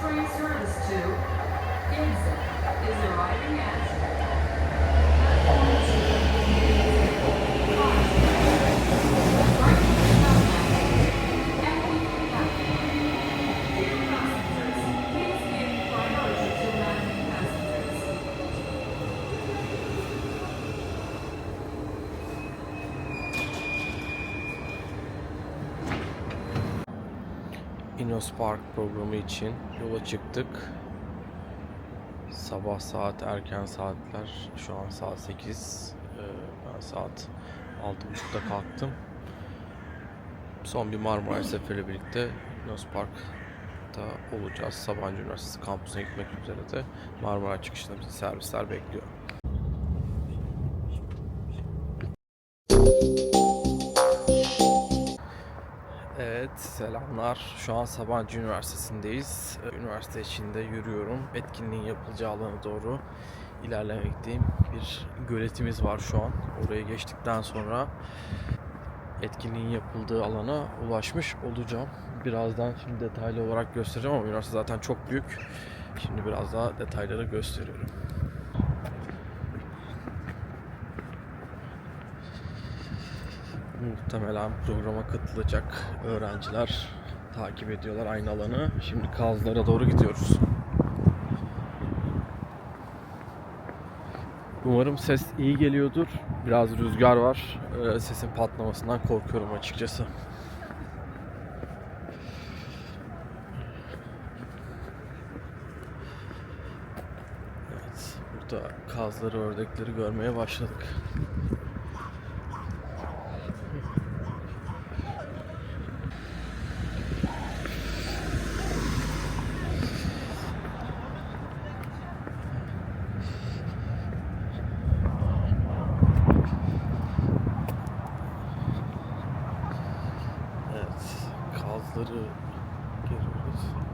free service to Gibson is arriving at Inos Park programı için yola çıktık. Sabah saat erken saatler. Şu an saat 8. Ee, Ben saat 6.30'da kalktım. Son bir Marmaray seferiyle birlikte Inos Park'ta olacağız. Sabancı Üniversitesi kampüsüne gitmek üzere de Marmaray çıkışında bizi servisler bekliyor. Evet, selamlar. Şu an Sabancı Üniversitesi'ndeyiz. Ee, Üniversite içinde yürüyorum. Etkinliğin yapılacağı alana doğru ilerlemekteyim. Bir göletimiz var şu an. Oraya geçtikten sonra etkinliğin yapıldığı alana ulaşmış olacağım. Birazdan şimdi detaylı olarak göstereceğim ama üniversite zaten çok büyük. Şimdi biraz daha detayları gösteriyorum. Muhtemelen programa katılacak öğrenciler takip ediyorlar aynı alanı. Şimdi kazlara doğru gidiyoruz. Umarım ses iyi geliyordur. Biraz rüzgar var. Ee, sesin patlamasından korkuyorum açıkçası. Evet, burada kazları, ördekleri görmeye başladık. Evet, kazları görüyoruz.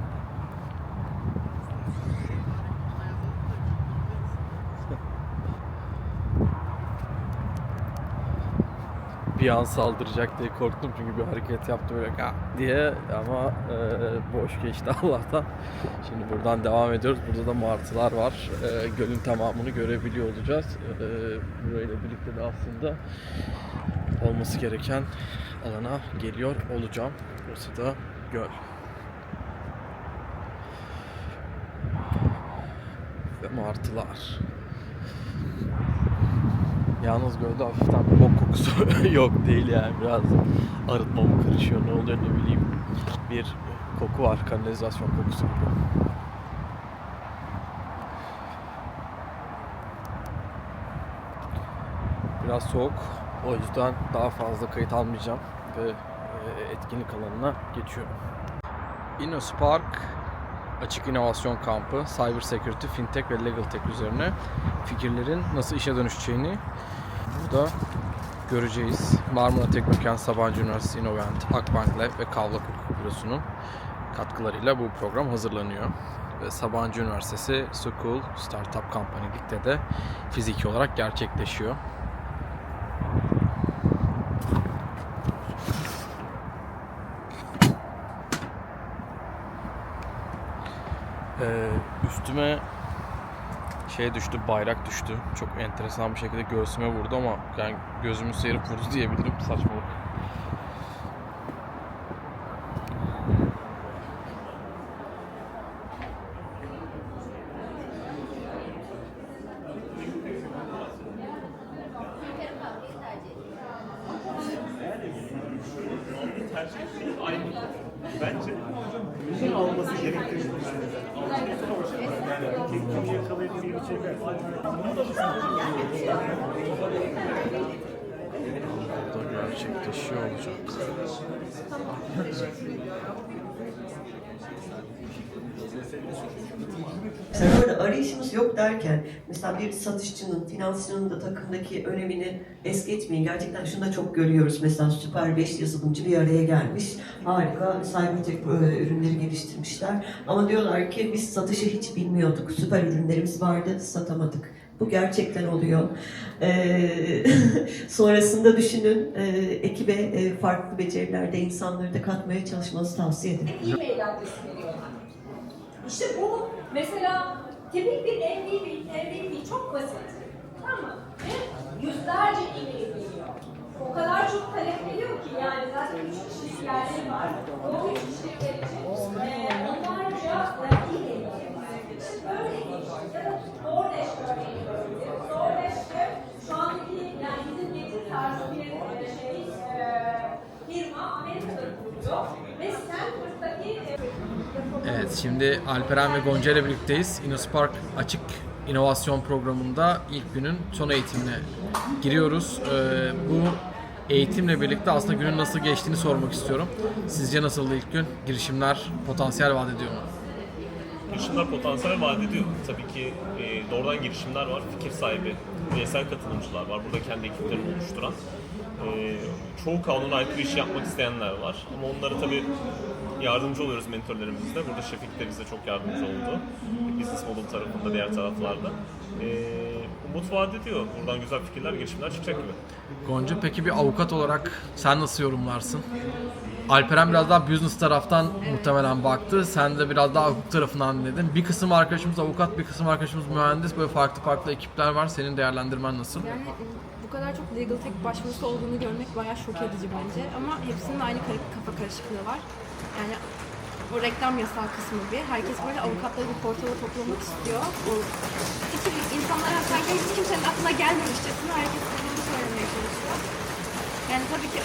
bir an saldıracak diye korktum çünkü bir hareket yaptı böyle "Ka!" diye ama e, boş geçti Allah'tan. Şimdi buradan devam ediyoruz. Burada da martılar var. E, gölün tamamını görebiliyor olacağız. E, burayla birlikte de aslında olması gereken alana geliyor olacağım. Burası da göl. Ve martılar. Yalnız gölde hafiften bir bok kokusu yok değil yani biraz arıtma mı karışıyor ne oluyor ne bileyim bir koku var kanalizasyon kokusu gibi. Biraz soğuk o yüzden daha fazla kayıt almayacağım ve e, etkinlik alanına geçiyorum. Innos Park Açık İnovasyon Kampı, Cyber Security, Fintech ve Legal Tech üzerine fikirlerin nasıl işe dönüşeceğini burada göreceğiz. Marmara Teknokent, Sabancı Üniversitesi Innovent, Akbank Lab ve Kavlak Hukuk Bürosu'nun katkılarıyla bu program hazırlanıyor. Ve Sabancı Üniversitesi School Startup Company'likte de fiziki olarak gerçekleşiyor. Ee, üstüme şey düştü, bayrak düştü. Çok enteresan bir şekilde göğsüme vurdu ama yani gözümü seyirip vurdu diyebilirim. Saçmalık. Bence bütün alması gerektiğini düşünüyorum. Kim yakalayabildiğini çeker. Burada gerçekleşiyor olacak. Mesela orada arayışımız yok derken mesela bir satışçının, finansçının da takımdaki önemini es geçmeyin. Gerçekten şunu da çok görüyoruz. Mesela süper 5 yazılımcı bir araya gelmiş. Harika cybertech e, ürünleri geliştirmişler. Ama diyorlar ki biz satışı hiç bilmiyorduk. Süper ürünlerimiz vardı, satamadık. Bu gerçekten oluyor. Ee, sonrasında düşünün, e, ekibe e, farklı becerilerde insanları da katmaya çalışmanızı tavsiye ederim. E-mail adresi veriyorlar. İşte bu mesela tipik bir MVP, MVP çok basit. Tamam mı? Yüzlerce e-mail geliyor. O kadar çok talep geliyor ki yani zaten üç kişilik yerleri var. O üç kişilikler için e, onlarca e, e-mail geliyor. İşte böyle değil. Ya da DoorDash örneğini gördük. DoorDash'te şu andaki yani bizim getir tarzı bir e, şey e, firma Amerika'da kuruluyor. Ve Stanford'daki e, Evet, şimdi Alperen ve Gonca ile birlikteyiz. InnoSpark Açık İnovasyon Programı'nda ilk günün son eğitimine giriyoruz. Ee, bu eğitimle birlikte aslında günün nasıl geçtiğini sormak istiyorum. Sizce nasıldı ilk gün? Girişimler potansiyel vaat ediyor mu? Girişimler potansiyel vaat ediyor. Tabii ki e, doğrudan girişimler var, fikir sahibi, bireysel katılımcılar var. Burada kendi ekiplerini oluşturan. E, çoğu kanuna aykırı iş yapmak isteyenler var. Ama onlara tabii yardımcı oluyoruz mentorlarımızla. Burada Şefik de bize çok yardımcı oldu. Business model tarafında, diğer taraflarda. E, umut vaat ediyor. Buradan güzel fikirler, girişimler çıkacak gibi. Gonca peki bir avukat olarak sen nasıl yorumlarsın? Alperen biraz daha business taraftan muhtemelen baktı. Sen de biraz daha hukuk tarafından dinledin. Bir kısım arkadaşımız avukat, bir kısım arkadaşımız mühendis. Böyle farklı farklı ekipler var. Senin değerlendirmen nasıl? Yani bu kadar çok legal tech başvurusu olduğunu görmek bayağı şok edici bence. Ama hepsinin aynı kafa karışıklığı var. Yani o reklam yasağı kısmı bir. Herkes böyle avukatları bir portala toplamak istiyor. O iki insanlar sanki hiç kimsenin aklına gelmemişçesine herkes bunu söylemeye çalışıyor. Yani tabii ki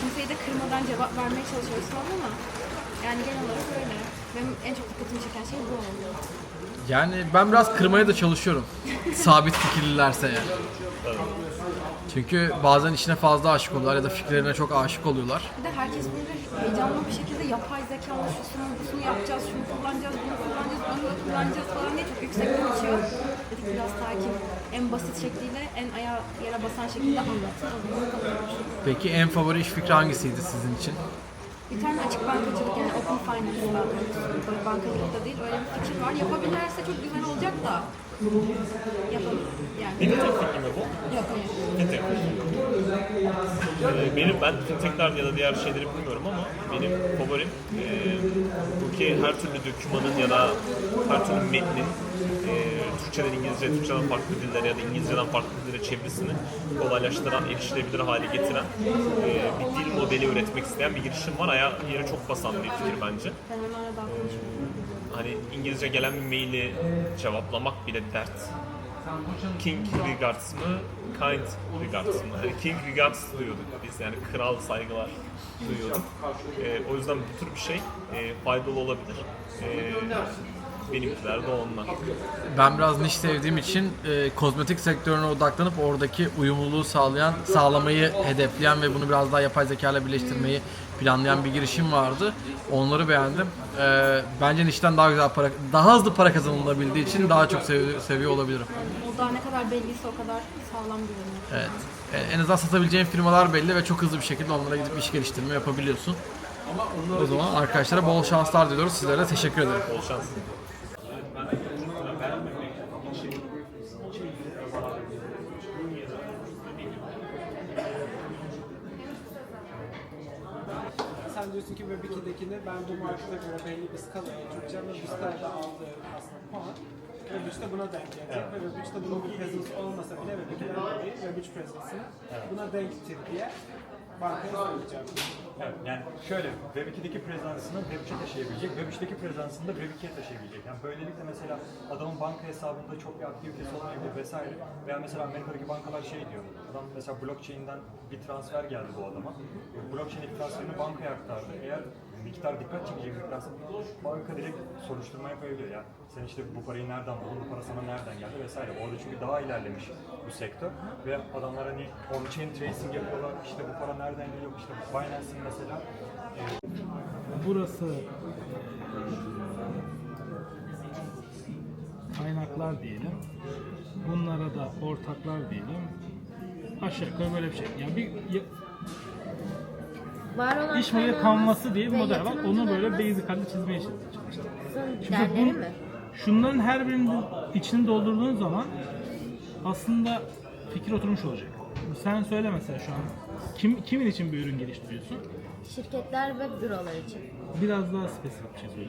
kimseyi de kırmadan cevap vermeye çalışıyoruz falan ama yani genel olarak öyle. Benim en çok dikkatimi çeken şey bu oldu. Yani ben biraz kırmaya da çalışıyorum. Sabit fikirlilerse yani. Çünkü bazen işine fazla aşık oluyorlar ya da fikirlerine çok aşık oluyorlar. Bir de herkes böyle heyecanlı bir şekilde yapay zeka şusunu, busunu yapacağız, şunu kullanacağız, bunu kullanacağız, onu da kullanacağız falan diye çok yüksek konuşuyor. Dedik biraz sakin, en basit şekliyle, en ayağa yere basan şekilde anlatın. Peki en favori iş fikri hangisiydi sizin için? Bir tane açık bankacılık yani open finance doğrusu. Böyle bankacılıkta değil öyle bir fikir var. Yapabilirlerse çok güzel olacak da. Yapalım. Yani. Fintech fikri mi bu? Yok hayır. Ee, benim ben fintechler ya da diğer şeyleri bilmiyorum ama benim favorim e, bu ki her türlü dokümanın ya da her türlü metnin e, Türkçeden İngilizce, Türkçeden farklı dillere ya da İngilizceden farklı dillere çevirisini kolaylaştıran, erişilebilir hale getiren e, bir dil modeli üretmek isteyen bir girişim var. Aya yere çok basan bir fikir bence. Konuşurum. Hani İngilizce gelen bir maili cevaplamak bile dert. King regards mı? Kind regards mı? Hani King regards duyuyorduk biz yani kral saygılar duyuyorduk. Ee, o yüzden bu tür bir şey e, faydalı olabilir. Ee, benimkiler de onlar. Ben biraz niş sevdiğim için e, kozmetik sektörüne odaklanıp oradaki uyumluluğu sağlayan, sağlamayı hedefleyen ve bunu biraz daha yapay zeka ile birleştirmeyi planlayan bir girişim vardı. Onları beğendim. E, bence nişten daha güzel para, daha hızlı para kazanılabildiği için daha çok sev- seviyor olabilirim. O daha ne kadar belliyse o kadar sağlam görünüyor. Evet. E, en azından satabileceğin firmalar belli ve çok hızlı bir şekilde onlara gidip iş geliştirme yapabiliyorsun. O zaman arkadaşlara bol şanslar diliyoruz. Sizlere de teşekkür ederim. Bol şans. 2'dekini ben bu markete göre belli bir skalaya oturacağım ve bu skalada aldığım aslında puan Web 3'te buna denk gelecek ve Web 3'te bunun bir presence olmasa bile Web 2'den dolayı Web 3 presence'ını buna denktir diye Evet, yani şöyle Web 2'deki prezansını Web 3'e taşıyabilecek, Web 3'teki prezansını da Web 2'ye taşıyabilecek. Yani böylelikle mesela adamın banka hesabında çok bir aktivitesi olmayabilir vesaire. Veya mesela Amerika'daki bankalar şey diyor, adam mesela blockchain'den bir transfer geldi bu adama. Blockchain'deki transferini bankaya aktardı. Eğer miktar dikkat çekecek miktarsa banka direkt soruşturmaya koyabiliyor ya. Sen işte bu parayı nereden buldun, bu para sana nereden geldi vesaire. Orada çünkü daha ilerlemiş bu sektör. Ve adamlar hani on-chain tracing yapıyorlar, işte bu para nereden geliyor, işte Binance'in mesela burası kaynaklar diyelim. Bunlara da ortaklar diyelim. Aşağı yukarı böyle bir şey. Yani bir Var olan iş modeli kanvası diye bir model var. Onu böyle basic halde çizmeye çalıştım. Şimdi derleri bu- mi? Şunların her birinin içini doldurduğun zaman aslında fikir oturmuş olacak. Sen söyle mesela şu an kim kimin için bir ürün geliştiriyorsun? Şirketler ve bürolar için. Biraz daha spesifik bir şey söyle.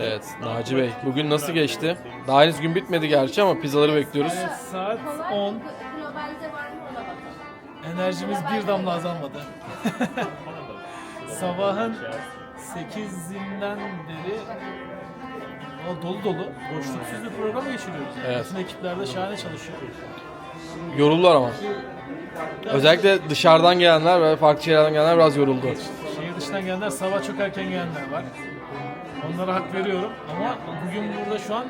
Evet Naci Bey bugün nasıl geçti? Daha henüz gün bitmedi gerçi ama pizzaları bekliyoruz. Saat 10. Globalde var mı ona bakalım. Enerjimiz bir damla azalmadı. Sabahın 8'inden beri o dolu dolu, boşluksuz bir program geçiriyoruz. Evet. Bütün ekipler de şahane çalışıyor. Yoruldular ama. Özellikle dışarıdan gelenler ve farklı şehirlerden gelenler biraz yoruldu. Şehir dışından gelenler, sabah çok erken gelenler var. Onlara hak veriyorum ama bugün burada şu an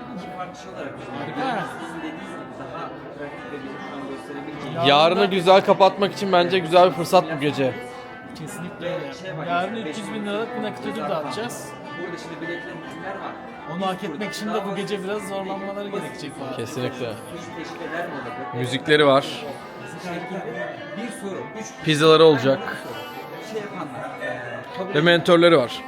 harika yani. Yarını güzel kapatmak için bence güzel bir fırsat bu gece. Kesinlikle öyle. Yarın 300 bin liralık bir nakit ödül dağıtacağız. Onu hak etmek için de bu gece biraz zorlanmaları gerekecek. bana. Kesinlikle. Müzikleri var. Pizzaları olacak. Ve mentörleri var.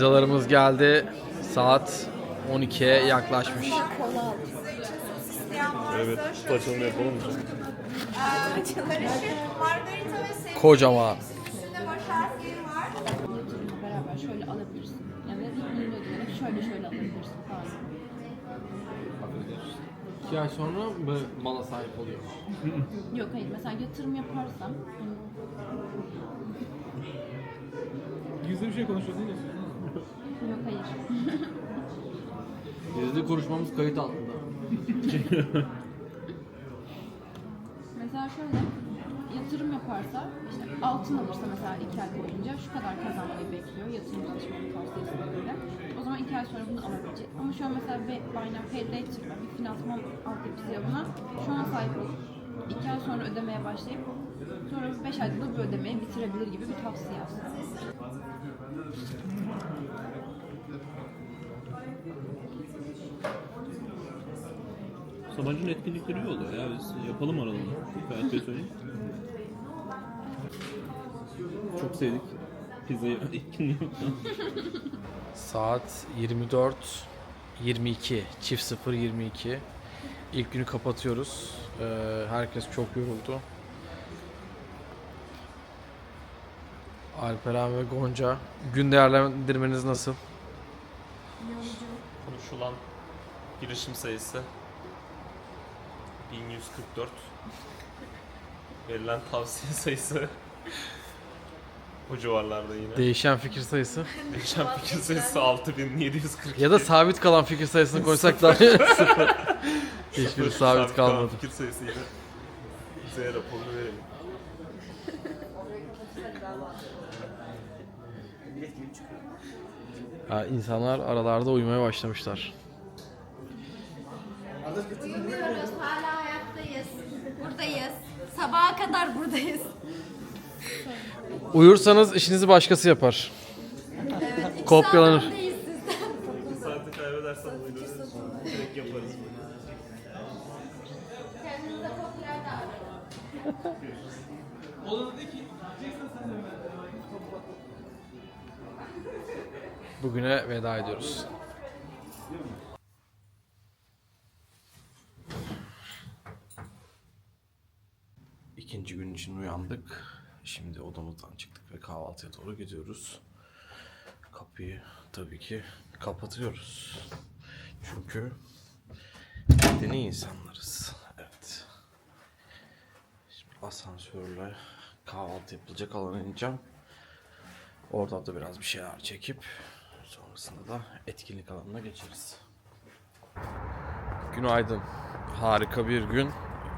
Pizzalarımız geldi. Saat 12'ye yaklaşmış. Evet, kutu açılımı yapalım mı? Kocaman. Beraber şöyle alabilirsin. Yani ürünü ödeyerek şöyle şöyle alabilirsin falan. İki ay sonra mala sahip oluyor. Yok hayır mesela yatırım yaparsam Gizli bir şey konuşuyorsun ya. Yok hayır. Gizli konuşmamız kayıt altında. Mesela şöyle yatırım yaparsa işte altın alırsa mesela iki ay boyunca şu kadar kazanmayı bekliyor yatırım danışmanı tavsiyesine göre. O zaman iki ay sonra bunu alabilecek. Ama şu an mesela bir Buy Now Pay Later'la bir finansman altyapısıyla buna şu an sahip olup iki ay sonra ödemeye başlayıp sonra beş ayda da bu ödemeyi bitirebilir gibi bir tavsiye aslında. Sabancı'nın etkinlikleri iyi oluyor ya. Biz yapalım aralarını. Ferhat Bey söyleyeyim. Çok sevdik. Pizzayı etkinliği. Saat 24 22 çift 0 22 İlk günü kapatıyoruz. Ee, herkes çok yoruldu. Alperen ve Gonca gün değerlendirmeniz nasıl? Konuşulan girişim sayısı 1144. Verilen tavsiye sayısı o civarlarda yine. Değişen fikir sayısı Değişen fikir sayısı 6740. ya da sabit kalan fikir sayısını koysak daha sıfır. Hiçbir sabit kalmadı. Fikir sayısı yine. Bize raporunu verelim. Ha, insanlar aralarda uyumaya başlamışlar. Uyumuyoruz, hala hayattayız. Buradayız. Sabaha kadar buradayız. Uyursanız işinizi başkası yapar. Kopyalanır. Uyandık. Şimdi odamızdan çıktık ve kahvaltıya doğru gidiyoruz. Kapıyı tabii ki kapatıyoruz. Çünkü medeni insanlarız. Evet. Şimdi asansörle kahvaltı yapılacak alana ineceğim. Oradan da biraz bir şeyler çekip sonrasında da etkinlik alanına geçeriz. Günaydın. Harika bir gün.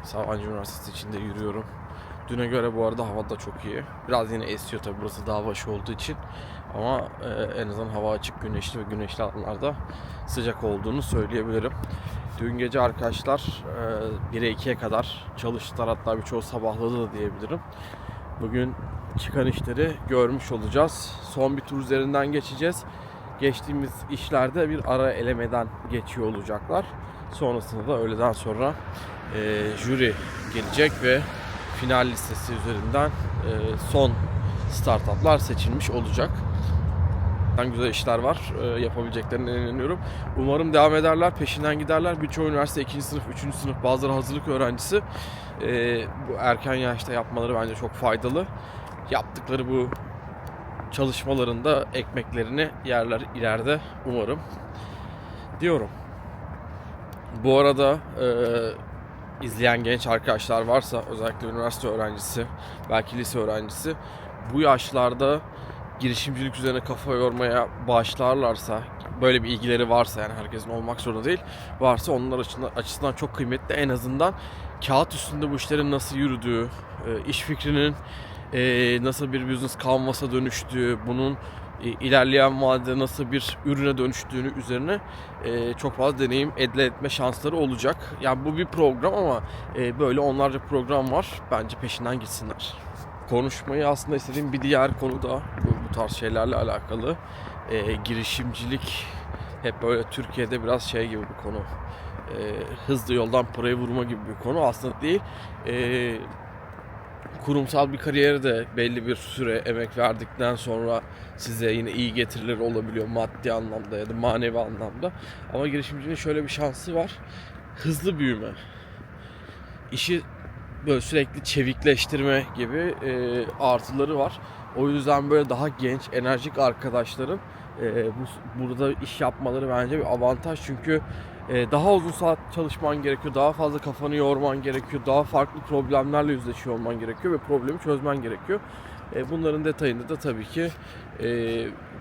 Sabancı Üniversitesi içinde yürüyorum. Düne göre bu arada hava da çok iyi. Biraz yine esiyor tabi burası dağ başı olduğu için. Ama e, en azından hava açık, güneşli ve güneşli alanlarda sıcak olduğunu söyleyebilirim. Dün gece arkadaşlar e, 1'e 2'ye kadar çalıştılar hatta birçoğu sabahladı da diyebilirim. Bugün çıkan işleri görmüş olacağız. Son bir tur üzerinden geçeceğiz. Geçtiğimiz işlerde bir ara elemeden geçiyor olacaklar. Sonrasında da öğleden sonra e, jüri gelecek ve final listesi üzerinden e, son startuplar seçilmiş olacak. Güzel işler var. E, yapabileceklerine inanıyorum. Umarım devam ederler, peşinden giderler. Birçok üniversite 2. sınıf, 3. sınıf, bazıları hazırlık öğrencisi. E, bu erken yaşta yapmaları bence çok faydalı. Yaptıkları bu çalışmalarında ekmeklerini yerler ileride umarım diyorum. Bu arada e, izleyen genç arkadaşlar varsa özellikle üniversite öğrencisi belki lise öğrencisi bu yaşlarda girişimcilik üzerine kafa yormaya başlarlarsa böyle bir ilgileri varsa yani herkesin olmak zorunda değil varsa onlar açısından, çok kıymetli. En azından kağıt üstünde bu işlerin nasıl yürüdüğü e, iş fikrinin e, nasıl bir business canvas'a dönüştüğü bunun ilerleyen vadede nasıl bir ürüne dönüştüğünü üzerine e, çok fazla deneyim elde etme şansları olacak. Yani bu bir program ama e, böyle onlarca program var. Bence peşinden gitsinler. Konuşmayı aslında istediğim bir diğer konu da bu, bu tarz şeylerle alakalı. E, girişimcilik hep böyle Türkiye'de biraz şey gibi bir konu. E, hızlı yoldan parayı vurma gibi bir konu. Aslında değil. E, kurumsal bir kariyere de belli bir süre emek verdikten sonra size yine iyi getirileri olabiliyor maddi anlamda ya da manevi anlamda. Ama girişimcinin şöyle bir şansı var. Hızlı büyüme. İşi böyle sürekli çevikleştirme gibi e, artıları var. O yüzden böyle daha genç, enerjik arkadaşların e, bu, burada iş yapmaları bence bir avantaj. Çünkü e, daha uzun saat çalışman gerekiyor, daha fazla kafanı yorman gerekiyor, daha farklı problemlerle yüzleşiyor olman gerekiyor ve problemi çözmen gerekiyor. E, bunların detayında da tabii ki e,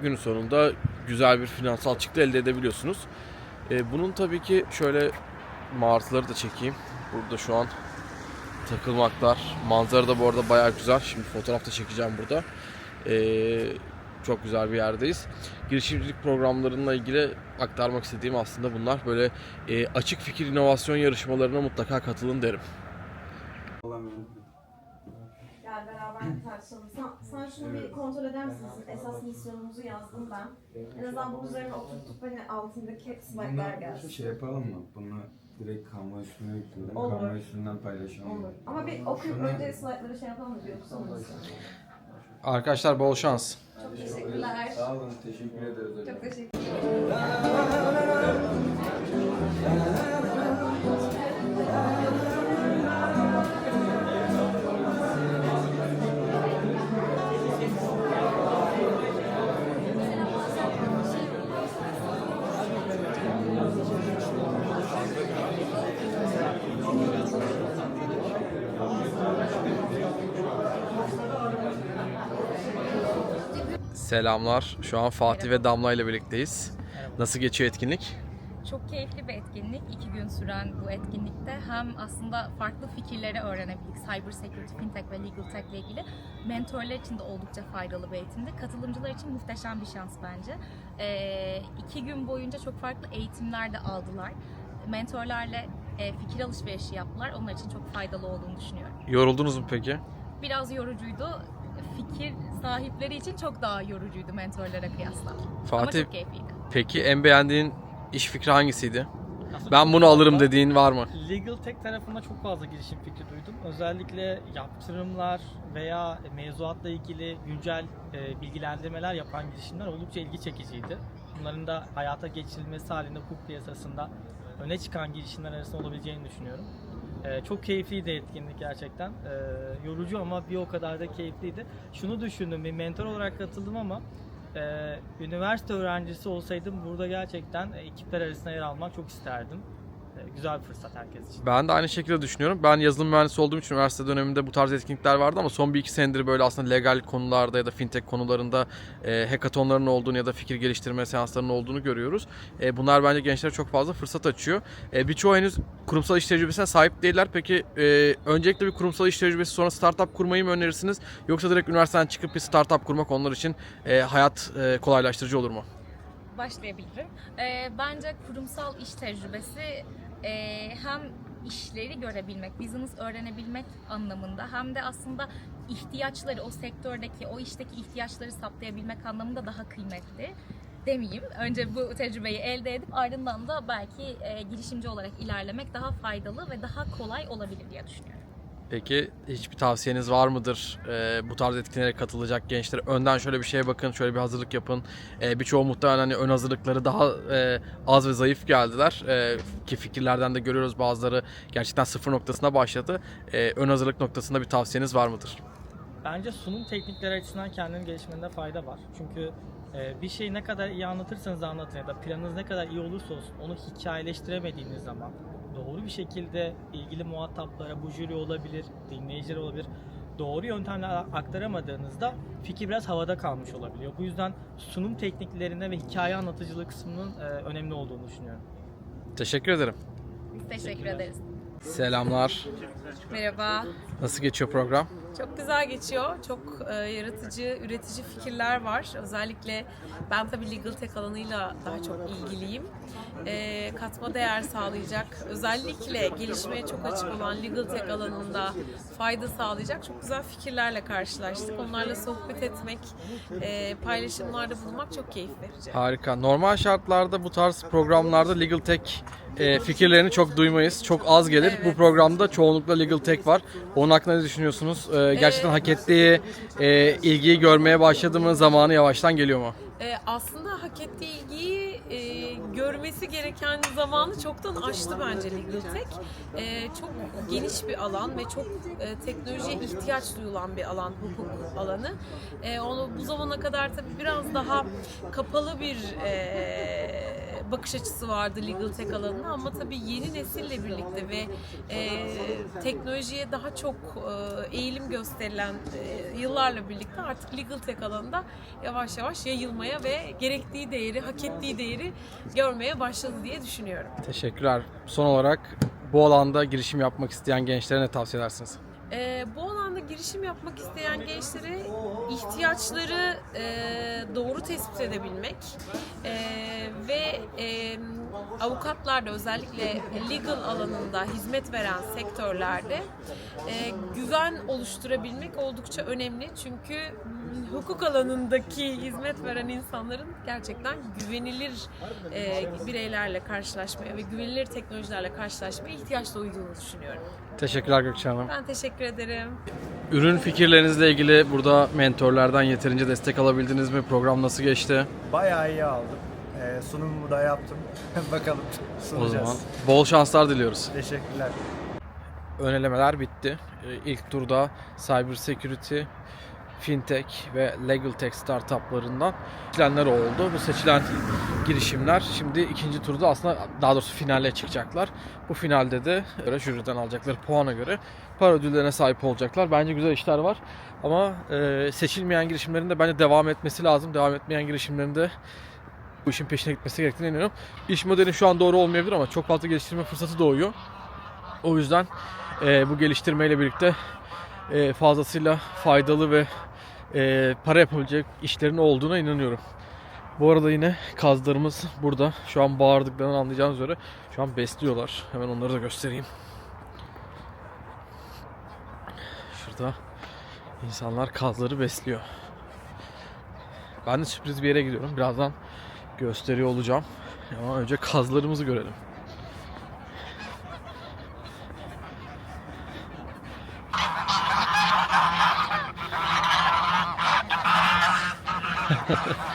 günün sonunda güzel bir finansal çıktı elde edebiliyorsunuz. E, bunun tabii ki şöyle martıları da çekeyim. Burada şu an takılmaklar. Manzara da bu arada bayağı güzel. Şimdi fotoğraf da çekeceğim burada. Ee, çok güzel bir yerdeyiz. Girişimcilik programlarıyla ilgili aktarmak istediğim aslında bunlar. Böyle e, açık fikir inovasyon yarışmalarına mutlaka katılın derim. Gel beraber tartışalım. Sen, sen şunu bir kontrol eder misin? Esas misyonumuzu yazdım ben. En azından bunun üzerine oturtup hani altındaki slaytlar gelsin. Şey yapalım mı? Bunu direkt Canva üstüne yükleyelim. Olur. Üstünden paylaşalım. Olur. Ama bir okuyup önce slaytları şey yapalım mı diyorsun? Arkadaşlar bol şans. Çok teşekkürler. Sağ olun, teşekkür ederiz. Çok teşekkür Selamlar. Şu an Fatih ve Damla ile birlikteyiz. Nasıl geçiyor etkinlik? Çok keyifli bir etkinlik. iki gün süren bu etkinlikte hem aslında farklı fikirleri öğrenebildik. Cyber security, fintech ve legal tech ile ilgili. Mentorlar için de oldukça faydalı bir eğitimdi. Katılımcılar için muhteşem bir şans bence. Ee, iki gün boyunca çok farklı eğitimler de aldılar. Mentorlarla e, fikir alışverişi yaptılar. Onlar için çok faydalı olduğunu düşünüyorum. Yoruldunuz mu peki? Biraz yorucuydu. Fikir sahipleri için çok daha yorucuydu mentorlara kıyasla. Ama Fatih çok keyifliydi. peki en beğendiğin iş fikri hangisiydi? Aslında Ben bunu alırım dediğin var mı? Legal Tech tarafında çok fazla girişim fikri duydum. Özellikle yaptırımlar veya mevzuatla ilgili güncel e, bilgilendirmeler yapan girişimler oldukça ilgi çekiciydi. Bunların da hayata geçirilmesi halinde hukuk piyasasında öne çıkan girişimler arasında olabileceğini düşünüyorum. E, çok keyifliydi etkinlik gerçekten. E, yorucu ama bir o kadar da keyifliydi. Şunu düşündüm, bir mentor olarak katıldım ama e, üniversite öğrencisi olsaydım burada gerçekten ekipler arasında yer almak çok isterdim. E, güzel bir fırsat herkes için. Ben de aynı şekilde düşünüyorum. Ben yazılım mühendisi olduğum için üniversite döneminde bu tarz etkinlikler vardı ama son bir iki senedir böyle aslında legal konularda ya da fintech konularında e, hackathonların olduğunu ya da fikir geliştirme seanslarının olduğunu görüyoruz. E, bunlar bence gençlere çok fazla fırsat açıyor. E, birçoğu henüz kurumsal iş tecrübesine sahip değiller. Peki e, öncelikle bir kurumsal iş tecrübesi sonra startup kurmayı mı önerirsiniz? Yoksa direkt üniversiteden çıkıp bir startup kurmak onlar için e, hayat e, kolaylaştırıcı olur mu? başlayabilirim. Ee, bence kurumsal iş tecrübesi e, hem işleri görebilmek, business öğrenebilmek anlamında hem de aslında ihtiyaçları, o sektördeki, o işteki ihtiyaçları saptayabilmek anlamında daha kıymetli demeyeyim. Önce bu tecrübeyi elde edip ardından da belki e, girişimci olarak ilerlemek daha faydalı ve daha kolay olabilir diye düşünüyorum. Peki hiçbir tavsiyeniz var mıdır? Ee, bu tarz etkinliklere katılacak gençlere önden şöyle bir şeye bakın, şöyle bir hazırlık yapın. Ee, birçoğu muhtemelen hani ön hazırlıkları daha e, az ve zayıf geldiler. Ee, ki fikirlerden de görüyoruz bazıları gerçekten sıfır noktasına başladı. Ee, ön hazırlık noktasında bir tavsiyeniz var mıdır? Bence sunum teknikleri açısından kendini gelişmende fayda var. Çünkü e, bir şeyi ne kadar iyi anlatırsanız anlatın ya da planınız ne kadar iyi olursa olsun onu hikayeleştiremediğiniz zaman doğru bir şekilde ilgili muhataplara, bu jüri olabilir, dinleyiciler olabilir, doğru yöntemle aktaramadığınızda fikir biraz havada kalmış olabiliyor. Bu yüzden sunum tekniklerine ve hikaye anlatıcılığı kısmının e, önemli olduğunu düşünüyorum. Teşekkür ederim. Biz teşekkür ederiz. Selamlar. Merhaba. Nasıl geçiyor program? Çok güzel geçiyor. Çok e, yaratıcı, üretici fikirler var. Özellikle ben tabii legal tech alanıyla daha çok ilgiliyim. E, katma değer sağlayacak, özellikle gelişmeye çok açık olan legal tech alanında fayda sağlayacak çok güzel fikirlerle karşılaştık. Onlarla sohbet etmek, e, paylaşımlarda bulunmak çok keyif verici. Harika. Normal şartlarda bu tarz programlarda legal tech e, fikirlerini çok duymayız. Çok az gelir. Bu programda çoğunlukla legal tech var. Onun hakkında ne düşünüyorsunuz? E, gerçekten hak ettiği e, ilgiyi görmeye başladı mı? Zamanı yavaştan geliyor mu? E, aslında hak ettiği ilgiyi e, görmesi gereken zamanı çoktan aştı bence Legal Tech. E, çok geniş bir alan ve çok e, teknolojiye ihtiyaç duyulan bir alan, hukuk alanı. E, onu bu zamana kadar tabii biraz daha kapalı bir e, bakış açısı vardı Legal Tech alanına ama tabii yeni nesille birlikte ve e, teknolojiye daha çok e, eğilim gösterilen e, yıllarla birlikte artık Legal Tech alanında yavaş yavaş yayılmaya ve gerektiği değeri, hak ettiği değeri görmeye başladı diye düşünüyorum. Teşekkürler. Son olarak bu alanda girişim yapmak isteyen gençlere ne tavsiye edersiniz? Ee, bu girişim yapmak isteyen gençlere ihtiyaçları e, doğru tespit edebilmek e, ve e, avukatlarda özellikle legal alanında hizmet veren sektörlerde e, güven oluşturabilmek oldukça önemli. Çünkü hukuk alanındaki hizmet veren insanların gerçekten güvenilir e, bireylerle karşılaşmaya ve güvenilir teknolojilerle karşılaşmaya ihtiyaç duyduğunu düşünüyorum. Teşekkürler Gökçe Hanım. Ben teşekkür ederim. Ürün fikirlerinizle ilgili burada mentorlardan yeterince destek alabildiniz mi? Program nasıl geçti? Bayağı iyi aldım. Ee, sunumumu da yaptım. Bakalım O sunacağız. zaman bol şanslar diliyoruz. Teşekkürler. Ön elemeler bitti. Ee, İlk turda cyber security, fintech ve legal tech startuplarından seçilenler oldu. Bu seçilen girişimler şimdi ikinci turda aslında daha doğrusu finale çıkacaklar. Bu finalde de göre jüriden alacakları puana göre para ödüllerine sahip olacaklar. Bence güzel işler var. Ama e, seçilmeyen girişimlerin de bence devam etmesi lazım. Devam etmeyen girişimlerin de bu işin peşine gitmesi gerektiğine inanıyorum. İş modeli şu an doğru olmayabilir ama çok fazla geliştirme fırsatı doğuyor. O yüzden e, bu geliştirmeyle birlikte e, fazlasıyla faydalı ve e, para yapabilecek işlerin olduğuna inanıyorum. Bu arada yine kazlarımız burada. Şu an bağırdıklarını anlayacağınız üzere şu an besliyorlar. Hemen onları da göstereyim. Şurada insanlar kazları besliyor. Ben de sürpriz bir yere gidiyorum. Birazdan gösteriyor olacağım. Ama önce kazlarımızı görelim. belli bir premium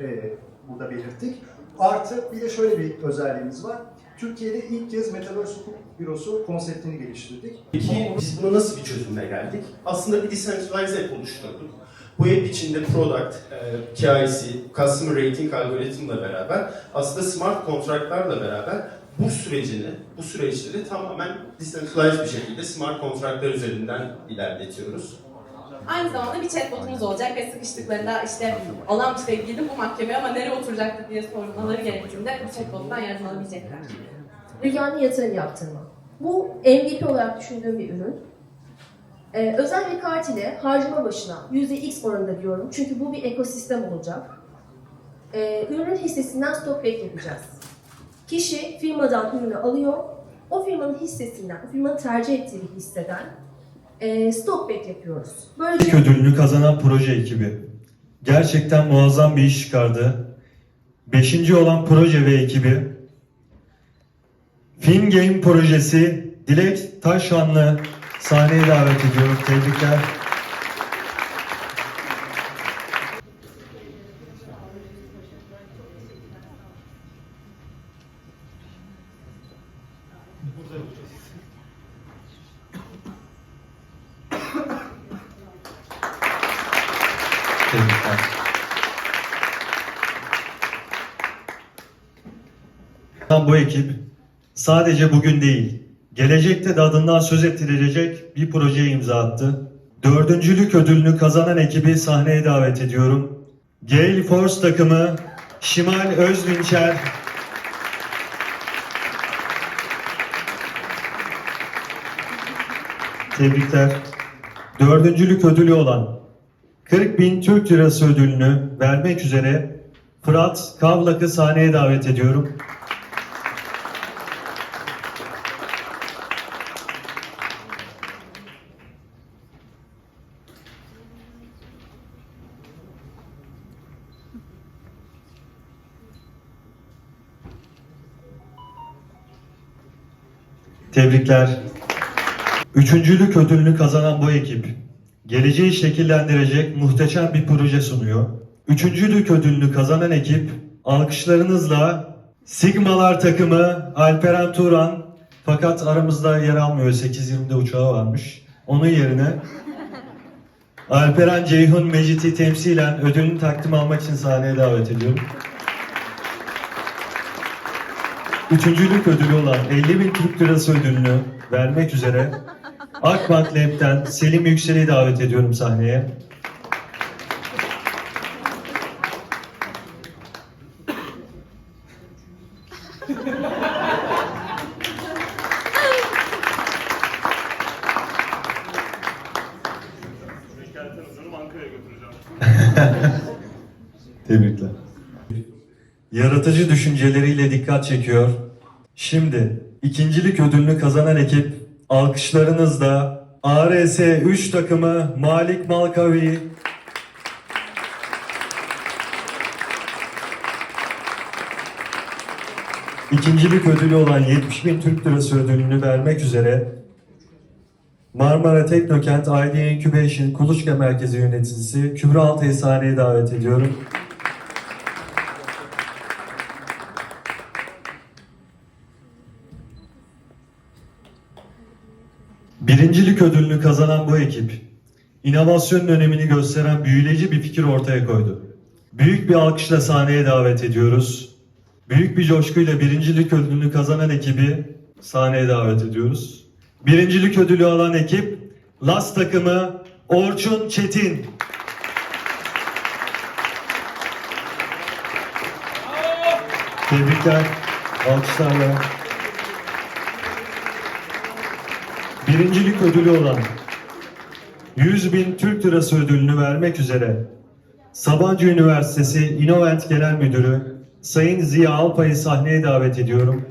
e, burada belirttik. Artı bir de şöyle bir özelliğimiz var. Türkiye'de ilk kez Metaverse Hukuk Bürosu konseptini geliştirdik. Peki biz buna nasıl bir çözümle geldik? Aslında bir decentralize app oluşturduk. Bu app içinde product, e, KIC, Customer Rating algoritmle beraber aslında smart kontraktlarla beraber bu sürecini, bu süreçleri tamamen decentralized bir şekilde smart kontratlar üzerinden ilerletiyoruz. Aynı zamanda bir chatbotumuz olacak ve sıkıştıklarında işte işte girdim bu mahkemeye ama nereye oturacaktık diye sormaları gerektiğinde bu chatbottan yardım alabilecekler. Dünyanın yatırım yaptırma. Bu MVP olarak düşündüğüm bir ürün. Ee, özel bir kart ile harcama başına %X oranında diyorum. Çünkü bu bir ekosistem olacak. Ee, ürünün hissesinden stock back yapacağız. Kişi firmadan ürünü alıyor. O firmanın hissesinden, o firmanın tercih ettiği bir hisseden e, stock back yapıyoruz. Böylece İlk ödülünü kazanan proje ekibi. Gerçekten muazzam bir iş çıkardı. Beşinci olan proje ve ekibi. Film Game projesi Dilek Taşhanlı sahneye davet ediyorum. Tebrikler. Tebrikler. Bu ekip sadece bugün değil, gelecekte de adından söz ettirilecek bir projeye imza attı. Dördüncülük ödülünü kazanan ekibi sahneye davet ediyorum. Gale Force takımı Şimal Özvinçer, Tebrikler. Dördüncülük ödülü olan 40 bin Türk Lirası ödülünü vermek üzere Fırat Kavlak'ı sahneye davet ediyorum. Tebrikler. Üçüncülük ödülünü kazanan bu ekip, geleceği şekillendirecek muhteşem bir proje sunuyor. Üçüncülük ödülünü kazanan ekip, alkışlarınızla Sigmalar takımı Alperen Turan, fakat aramızda yer almıyor, 8.20'de uçağı varmış. Onun yerine Alperen Ceyhun Mecit'i temsilen ödülünü takdim almak için sahneye davet ediyorum. Üçüncülük ödülü olan 50 bin Türk Lirası ödülünü vermek üzere Akbank Lab'den Selim Yüksel'i davet ediyorum sahneye. Tebrikler. Yaratıcı düşünceleriyle dikkat çekiyor. Şimdi ikincilik ödülünü kazanan ekip alkışlarınızla ARS 3 takımı Malik Malkavi, İkincilik ödülü olan 70 bin Türk Lirası ödülünü vermek üzere Marmara Teknokent ID Incubation Kuluçka Merkezi yöneticisi Kübra Altay'ı sahneye davet ediyorum. Birincilik ödülünü kazanan bu ekip, inovasyonun önemini gösteren büyüleyici bir fikir ortaya koydu. Büyük bir alkışla sahneye davet ediyoruz. Büyük bir coşkuyla birincilik ödülünü kazanan ekibi sahneye davet ediyoruz. Birincilik ödülü alan ekip, Las takımı Orçun Çetin. Tebrikler, alkışlarla. Birincilik ödülü olan 100 bin Türk Lirası ödülünü vermek üzere Sabancı Üniversitesi İnovent Genel Müdürü Sayın Ziya Alpay'ı sahneye davet ediyorum.